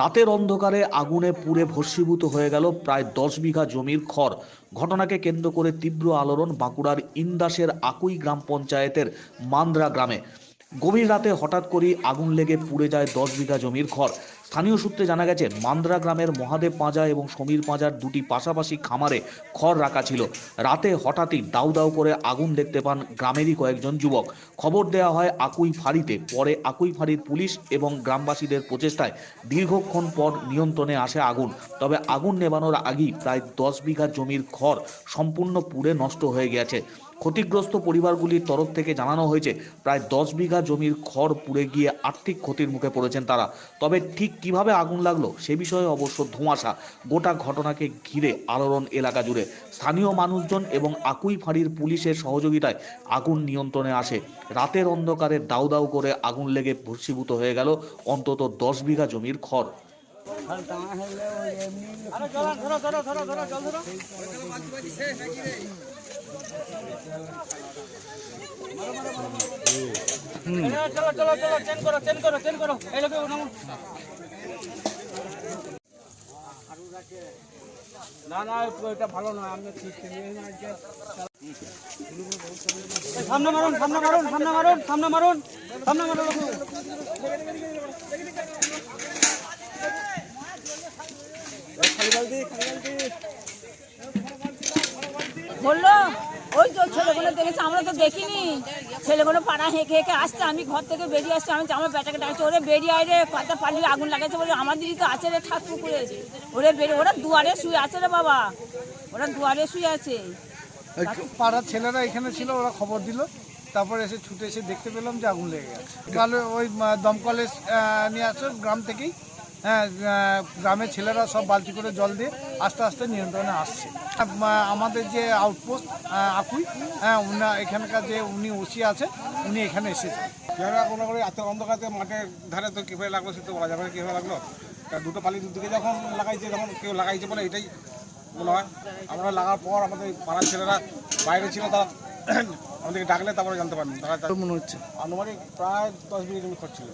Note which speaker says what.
Speaker 1: রাতের অন্ধকারে আগুনে পুড়ে ভস্মীভূত হয়ে গেল প্রায় দশ বিঘা জমির খড়। ঘটনাকে কেন্দ্র করে তীব্র আলোড়ন বাঁকুড়ার ইন্দাসের আকুই গ্রাম পঞ্চায়েতের মান্দ্রা গ্রামে। গভীর রাতে হঠাৎ করেই আগুন লেগে পুড়ে যায় দশ বিঘা জমির খড় স্থানীয় সূত্রে জানা গেছে, মান্দ্রা গ্রামের মহাদেব পাঁজা এবং সমীর পাঁজার দুটি পাশাপাশি খামারে খড় রাখা ছিল। রাতে হঠাৎই দাউ দাউ করে আগুন দেখতে পান গ্রামেরই কয়েকজন যুবক। খবর দেওয়া হয়, আকুই ফাঁড়িতে। পরে আকুই ফাঁড়ির পুলিশ এবং গ্রামবাসীদের প্রচেষ্টায় দীর্ঘক্ষণ পর নিয়ন্ত্রণে আসে আগুন। তবে আগুন নেভানোর আগেই প্রায় দশ বিঘা জমির খড় সম্পূর্ণ পুড়ে নষ্ট হয়ে গেছে। ক্ষতিগ্রস্ত পরিবারগুলির তরফ থেকে জানানো হয়েছে, প্রায় দশ বিঘা জমির খড় পুড়ে গিয়ে আর্থিক ক্ষতির মুখে পড়েছেন তারা। তবে ঠিক কীভাবে আগুন লাগল সে বিষয়ে অবশ্য ধোঁয়াশা। গোটা ঘটনাকে ঘিরে আলোড়ন এলাকা জুড়ে। স্থানীয় মানুষজন এবং আকুই ফাঁড়ির পুলিশের সহযোগিতায় আগুন নিয়ন্ত্রণে আসে। রাতের অন্ধকারে দাউ দাউ করে আগুন লেগে ভস্মীভূত হয়ে গেল অন্তত দশ বিঘা জমির খড়।
Speaker 2: চলো চলো চলো চেন করো চেন করো চেন করো। এই লোকে না না এটা ভালো নয় আমি ঠিক সামনে মারুন সামনে মারুন সামনে মারুন সামনে মারুন সামনে মারুন।
Speaker 3: বলল? ওই তো ছেলেগুলো দেখেছে, আমরা তো দেখিনি। ছেলেগুলো পাড়া হেঁকে হেঁকে আসছে, আমি ঘর থেকে বেরিয়ে আসছি, আমি আমার ব্যাটাকে ডাকছি, ওরে বেরিয়ে আয় রে, পাতা পালিয়ে আগুন লাগাচ্ছে বলে দিদি তো আছে রে ঠাক পুকুরে। ওরে বেরিয়ে ওরা দুয়ারে শুয়ে আছে রে বাবা, ওরা দুয়ারে শুয়ে আছে।
Speaker 4: পাড়ার ছেলেরা এখানে ছিল, ওরা খবর দিল, তারপরে এসে ছুটে এসে দেখতে পেলাম যে আগুন লেগে গেছে। ওই দমকলে নিয়ে আসো, গ্রাম থেকেই। গ্রামের ছেলেরা সব বালতি করে জল দিয়ে আস্তে আস্তে নিয়ন্ত্রণে আসছে। আমাদের যে আউটপোস্ট আকুই হ্যাঁ উনা এখানকার যে উনি ওসি আছে উনি এখানে এসেছেন
Speaker 5: যারা কোনো করে এত অন্ধকারে মাঠের ধারে তো কীভাবে লাগল সে তো বলা যাবে কীভাবে লাগল। তা দুটো পালি দুদিকে যখন লাগাইছে তখন কেউ লাগাইছে বলে এটাই মনে হয়। আমরা লাগার পর আমাদের পাড়ার ছেলেরা বাইরে ছিল তারা আমাদেরকে ডাকলে তারপরে জানতে পারেন তারা
Speaker 4: মনে হচ্ছে।
Speaker 5: আনুমানিক প্রায় দশ মিনিট খরচ ছিল।